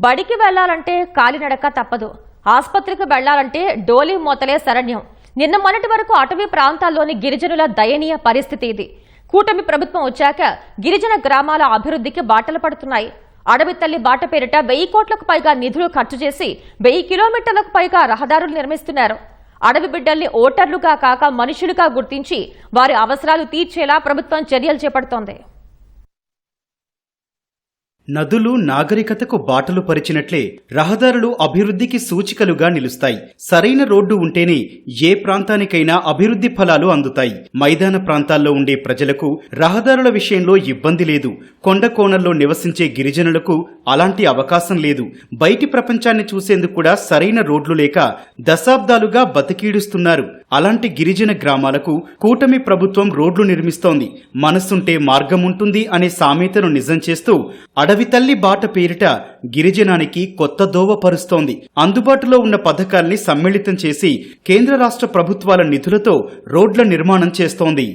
బడికి వెళ్ళాలంటే కాలినడక తప్పదు. ఆసుపత్రికి వెళ్ళాలంటే డోలీ మోతలే శరణ్యం. నిన్న మొన్నటి వరకు అటవీ ప్రాంతాల్లోని గిరిజనుల దయనీయ పరిస్థితి ఇది. కూటమి ప్రభుత్వం వచ్చాక గిరిజన గ్రామాల అభివృద్ధికి బాటలు పడుతున్నాయి. అడవి తల్లి బాట పేరిట వెయ్యి కోట్లకు పైగా నిధులు ఖర్చు చేసి వెయ్యి కిలోమీటర్లకు పైగా రహదారులు నిర్మిస్తున్నారు. అడవి బిడ్డల్ని ఓటర్లుగా కాక మనుషులుగా గుర్తించి వారి అవసరాలు తీర్చేలా ప్రభుత్వం చర్యలు చేపడుతోంది. నదులు నాగరికతకు బాటలు పరిచినట్లే రహదారులు అభివృద్ధికి సూచికలుగా నిలుస్తాయి. సరైన రోడ్డు ఉంటేనే ఏ ప్రాంతానికైనా అభివృద్ధి ఫలాలు అందుతాయి. మైదాన ప్రాంతాల్లో ఉండే ప్రజలకు రహదారుల విషయంలో ఇబ్బంది లేదు. కొండ కోణల్లో నివసించే గిరిజనులకు అలాంటి అవకాశం లేదు. బయటి ప్రపంచాన్ని చూసేందుకు కూడా సరైన రోడ్లు లేక దశాబ్దాలుగా బతికీడుస్తున్నారు. అలాంటి గిరిజన గ్రామాలకు కూటమి ప్రభుత్వం రోడ్లు నిర్మిస్తోంది. మనస్సుంటే మార్గముంటుంది అనే సామెతను నిజం చేస్తూ అడవి తల్లి బాట పేరిట గిరిజనానికి కొత్త దోవ పరుస్తోంది. అందుబాటులో ఉన్న పథకాల్ని సమ్మిళితం చేసి కేంద్ర రాష్ట్ర ప్రభుత్వాల నిధులతో రోడ్ల నిర్మాణం చేస్తోంది.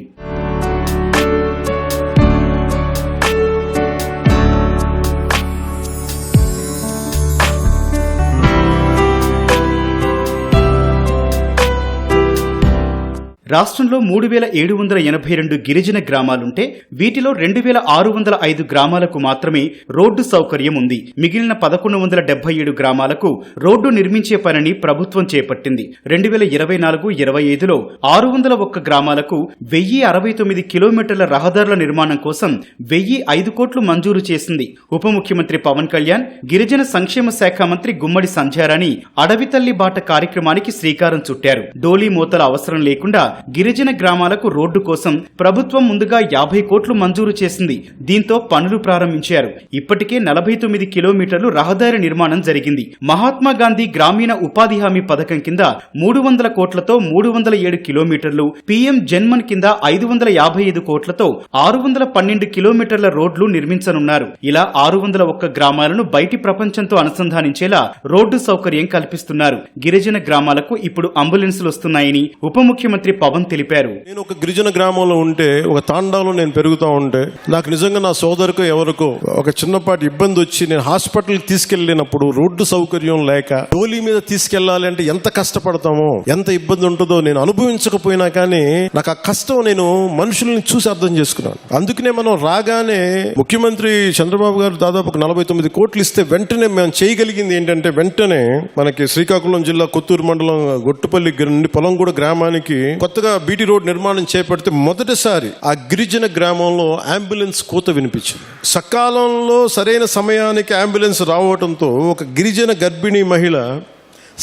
రాష్ట్రంలో మూడు వేల ఏడు వందల ఎనభై రెండు గిరిజన గ్రామాలుంటే వీటిలో రెండు వేల ఆరు వందల ఐదు గ్రామాలకు మాత్రమే రోడ్డు సౌకర్యం ఉంది. మిగిలిన పదకొండు వందల డెబ్బై ఏడు గ్రామాలకు రోడ్డు నిర్మించే పనిని ప్రభుత్వం చేపట్టింది. రెండు వేల ఇరవై నాలుగు ఇరవై ఐదులో ఆరు వందల ఒక్క గ్రామాలకు వెయ్యి అరవై తొమ్మిది కిలోమీటర్ల రహదారుల నిర్మాణం కోసం వెయ్యి ఐదు కోట్లు మంజూరు చేసింది. ఉప ముఖ్యమంత్రి పవన్ కళ్యాణ్ గిరిజన సంక్షేమ శాఖ మంత్రి గుమ్మడి సంధ్యారాణి అడవి తల్లి బాట కార్యక్రమానికి శ్రీకారం చుట్టారు. డోలీ మూతల అవసరం లేకుండా గిరిజన గ్రామాలకు రోడ్డు కోసం ప్రభుత్వం ముందుగా యాభై కోట్లు మంజూరు చేసింది. దీంతో పనులు ప్రారంభించారు. ఇప్పటికే నలభై తొమ్మిది కిలోమీటర్లు రహదారి నిర్మాణం జరిగింది. మహాత్మా గాంధీ గ్రామీణ ఉపాధి హామీ పథకం కింద మూడు వందల కోట్లతో మూడు వందల ఏడు కిలోమీటర్లు పీఎం జన్మన్ కింద ఐదు వందల యాభై ఐదు కోట్లతో ఆరు వందల పన్నెండు కిలోమీటర్ల రోడ్లు నిర్మించనున్నారు. ఇలా ఆరు వందల ఒక్క గ్రామాలను బయటి ప్రపంచంతో అనుసంధానించేలా రోడ్డు సౌకర్యం కల్పిస్తున్నారు. గిరిజన గ్రామాలకు ఇప్పుడు అంబులెన్సులు వస్తున్నాయని ఉప ముఖ్యమంత్రి పవన్ తెలిపారు. నేను ఒక గిరిజన గ్రామంలో ఉంటే ఒక తాండాలో నేను పెరుగుతూ ఉంటే నాకు నిజంగా నా సోదరుకు ఎవరికో ఒక చిన్నపాటి ఇబ్బంది వచ్చి నేను హాస్పిటల్కి తీసుకెళ్ళినప్పుడు రోడ్డు సౌకర్యం లేక డోలీ మీద తీసుకెళ్ళాలి అంటే ఎంత కష్టపడతామో ఎంత ఇబ్బంది ఉంటుందో నేను అనుభవించకపోయినా కానీ నాకు ఆ కష్టం నేను మనుషుల్ని చూసి అర్థం చేసుకున్నాను. అందుకనే మనం రాగానే ముఖ్యమంత్రి చంద్రబాబు గారు దాదాపు ఒక నలభై తొమ్మిది కోట్లు ఇస్తే వెంటనే మేము చేయగలిగింది ఏంటంటే వెంటనే మనకి శ్రీకాకుళం జిల్లా కొత్తూరు మండలం గొట్టుపల్లి నుండి పొలం కూడా గ్రామానికి కొత్త కొత్తగా బీటీ రోడ్ నిర్మాణం చేపడితే మొదటిసారి ఆ గిరిజన గ్రామంలో అంబులెన్స్ కూత వినిపించింది. సకాలంలో సరైన సమయానికి అంబులెన్స్ రావడంతో ఒక గిరిజన గర్భిణీ మహిళ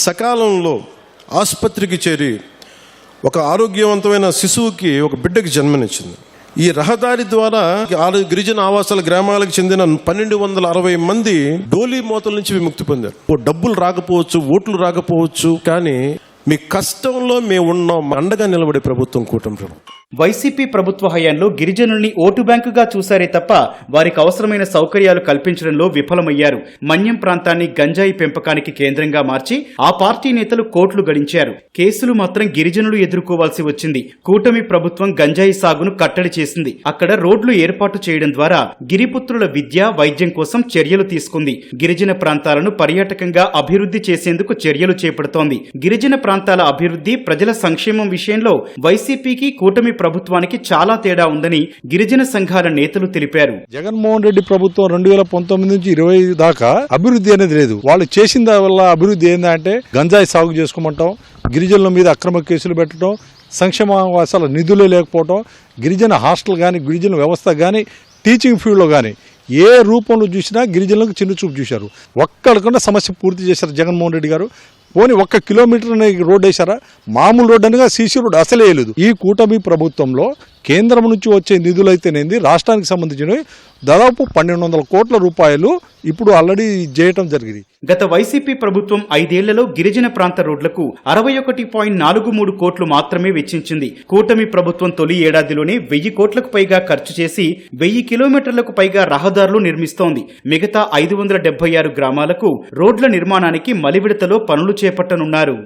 సకాలంలో ఆసుపత్రికి చేరి ఒక ఆరోగ్యవంతమైన శిశువుకి ఒక బిడ్డకి జన్మనిచ్చింది. ఈ రహదారి ద్వారా ఆరు గిరిజన ఆవాసాల గ్రామాలకు చెందిన పన్నెండు వందల అరవై మంది డోలీ మోతల నుంచి విముక్తి పొందారు. ఓ డబ్బులు రాకపోవచ్చు ఓట్లు రాకపోవచ్చు కానీ మీ కష్టంలో మేము ఉన్నాం అండగా నిలబడే ప్రభుత్వం కూటమి ప్రభుత్వం. వైసీపీ ప్రభుత్వ హయాంలో గిరిజనుల్ని ఓటు బ్యాంకుగా చూశారే తప్ప వారికి అవసరమైన సౌకర్యాలు కల్పించడంలో విఫలమయ్యారు. మన్యం ప్రాంతాన్ని గంజాయి పెంపకానికి కేంద్రంగా మార్చి ఆ పార్టీ నేతలు కోట్లు గడించారు. కేసులు మాత్రం గిరిజనులు ఎదుర్కోవాల్సి వచ్చింది. కూటమి ప్రభుత్వం గంజాయి సాగును కట్టడి చేసింది. అక్కడ రోడ్లు ఏర్పాటు చేయడం ద్వారా గిరిపుత్రుల విద్య వైద్యం కోసం చర్యలు తీసుకుంది. గిరిజన ప్రాంతాలను పర్యాటకంగా అభివృద్ధి చేసేందుకు చర్యలు చేపడుతోంది. గిరిజన ప్రాంతాల అభివృద్ధి ప్రజల సంక్షేమం విషయంలో వైసీపీకి కూటమి ప్రభుత్వానికి చాలా తేడా ఉందని గిరిజన సంఘాల నేతలు తెలిపారు. జగన్మోహన్ రెడ్డి ప్రభుత్వం రెండు వేల పంతొమ్మిది నుంచి ఇరవై దాకా అభివృద్ధి అనేది లేదు. వాళ్ళు చేసిన వల్ల అభివృద్ధి ఏంటంటే గంజాయి సాగు చేసుకోమంటాం గిరిజనుల మీద అక్రమ కేసులు పెట్టడం సంక్షేమావాసాల నిధులు లేకపోవడం గిరిజన హాస్టల్ కానీ గిరిజన వ్యవస్థ కానీ టీచింగ్ ఫీల్డ్లో కానీ ఏ రూపంలో చూసినా గిరిజనులకు చిన్న చూపు చూశారు. ఒక్కడకుండా సమస్య పూర్తి చేశారు జగన్మోహన్ రెడ్డి గారు. పోనీ ఒక్క కిలోమీటర్ రోడ్ వేశారా? మామూలు రోడ్డు అనగా సీసీ రోడ్డు అసలే వేయలేదు. ఈ కూటమి ప్రభుత్వంలో కేంద్రం నుంచి వచ్చే నిధులైతేనేది? రాష్ట్రానికి సంబంధించినవి దాదాపు పన్నెండు వందల కోట్ల రూపాయలు ఇప్పుడు ఆల్రెడీ చేయటం జరిగింది. గత వైసీపీ ప్రభుత్వం ఐదేళ్ళలో గిరిజన ప్రాంత రోడ్లకు అరవై ఒకటి పాయింట్ నాలుగు మూడు కోట్లు మాత్రమే వెచ్చించింది. కూటమి ప్రభుత్వం తొలి ఏడాదిలోనే వెయ్యి కోట్లకు పైగా ఖర్చు చేసి వెయ్యి కిలోమీటర్లకు పైగా రహదారులు నిర్మిస్తోంది. మిగతా ఐదు వందల డెబ్బై ఆరు గ్రామాలకు రోడ్ల నిర్మాణానికి మలివిడతలో పనులు చేపట్టనున్నారు.